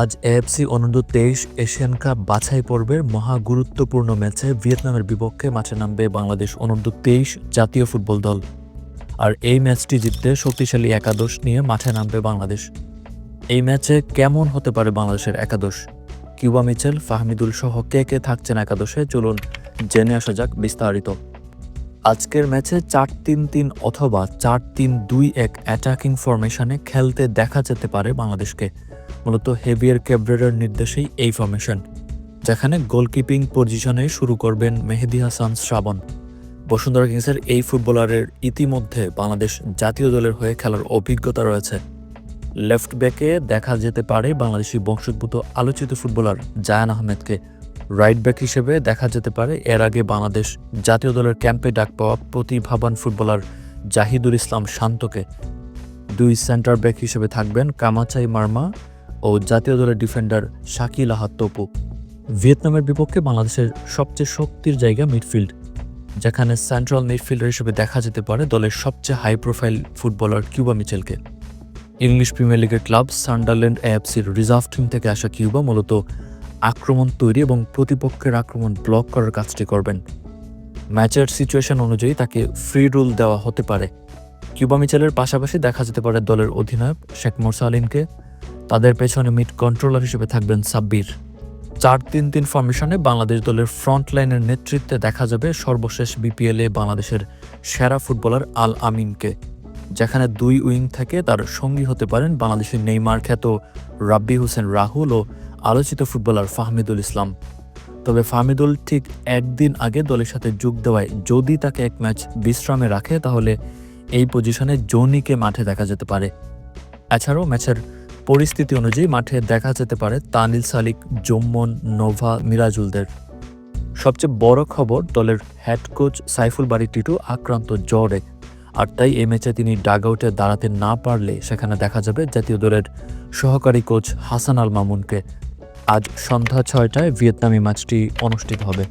আজ এএফসি অনূর্ধ্ব তেইশ এশিয়ান কাপ বাছাই পর্বের মহা গুরুত্বপূর্ণ ম্যাচে ভিয়েতনামের বিপক্ষে মাঠে নামবে বাংলাদেশ অনূর্ধ্ব তেইশ জাতীয় ফুটবল দল। আর এই ম্যাচটি জিততে শক্তিশালী একাদশ নিয়ে মাঠে নামবে বাংলাদেশ। এই ম্যাচে কেমন হতে পারে বাংলাদেশের একাদশ? কিউবা মিচেল, ফাহমিদুল সহ কে কে থাকছেন একাদশে? চলুন জেনে আসা যাক বিস্তারিত। আজকের ম্যাচে চার তিন তিন অথবা চার তিন দুই এক অ্যাটাকিং ফরমেশনে খেলতে দেখা যেতে পারে বাংলাদেশকে। মূলত হেভিয়ার ক্যাব্রেরার নির্দেশেই এই ফর্মেশন যেখানে গোলকিপিং পজিশনে শুরু করবেন মেহেদি হাসান শ্রাবণ। বসুন্ধরা কিংসের এই ফুটবলারের ইতিমধ্যে বাংলাদেশ জাতীয় দলের হয়ে খেলার অভিজ্ঞতা রয়েছে। লেফট ব্যাকে দেখা যেতে পারে বাংলাদেশি বংশোদ্ভূত আলোচিত ফুটবলার জায়ান আহমেদকে। রাইট ব্যাক হিসেবে দেখা যেতে পারে এর আগে বাংলাদেশ জাতীয় দলের ক্যাম্পে ডাক পাওয়া প্রতিভাবান ফুটবলার জাহিদুল ইসলাম শান্তকে। দুই সেন্টার ব্যাক হিসেবে থাকবেন কামাচাই মার্মা ও জাতীয় দলের ডিফেন্ডার শাকিল আহাত তপু। ভিয়েতনামের বিপক্ষে বাংলাদেশের সবচেয়ে শক্তির জায়গা মিডফিল্ড, যেখানে সেন্ট্রাল মিডফিল্ডার হিসেবে দেখা যেতে পারে দলের সবচেয়ে হাই প্রোফাইল ফুটবলার কিউবা মিচেলকে। ইংলিশ প্রিমিয়ার লিগের ক্লাব সান্ডারল্যান্ড এএফসির রিজার্ভ টিম থেকে আসা কিউবা মূলত আক্রমণ তৈরি এবং প্রতিপক্ষের আক্রমণ ব্লক করার কাজটি করবেন। ম্যাচের সিচুয়েশন অনুযায়ী তাকে ফ্রি রুল দেওয়া হতে পারে। কিউবা মিচেলের পাশাপাশি দেখা যেতে পারে দলের অধিনায়ক শেখ মোরসালিনকে তাদের পেছনে মিড কন্ট্রোলার হিসেবে থাকবেন সাব্বির। চার তিন তিন ফরমেশনে বাংলাদেশ দলের ফ্রন্ট লাইনের নেতৃত্বে দেখা যাবে সর্বশেষ বিপিএলে বাংলাদেশের সেরা ফুটবলার আল আমিনকে, যেখানে দুই উইং থেকে তার সঙ্গী হতে পারেন বাংলাদেশের নেইমার খ্যাত রাব্বি হোসেন রাহুল ও আলোচিত ফুটবলার ফাহমিদুল ইসলাম। তবে ফাহমিদুল ঠিক একদিন আগে দলের সাথে যোগ দেওয়ায় যদি তাকে এক ম্যাচ বিশ্রামে রাখে, তাহলে এই পজিশনে জনিকে মাঠে দেখা যেতে পারে। এছাড়াও ম্যাচের পরিস্থিতি অনুযায়ী মাঠে দেখা যেতে পারে তানিল সালিক জম্মন, নোভা, মিরাজুলদের। সবচেয়ে বড় খবর দলের হেড কোচ সাইফুল বাড়ি টিটু আক্রান্ত জ্বরে। আর তাই এই ম্যাচে তিনি ডাগ আউটে দাঁড়াতে না পারলে সেখানে দেখা যাবে জাতীয় দলের সহকারী কোচ হাসান আল মামুনকে। আজ সন্ধ্যা ছয়টায় ভিয়েতনামি ম্যাচটি অনুষ্ঠিত হবে।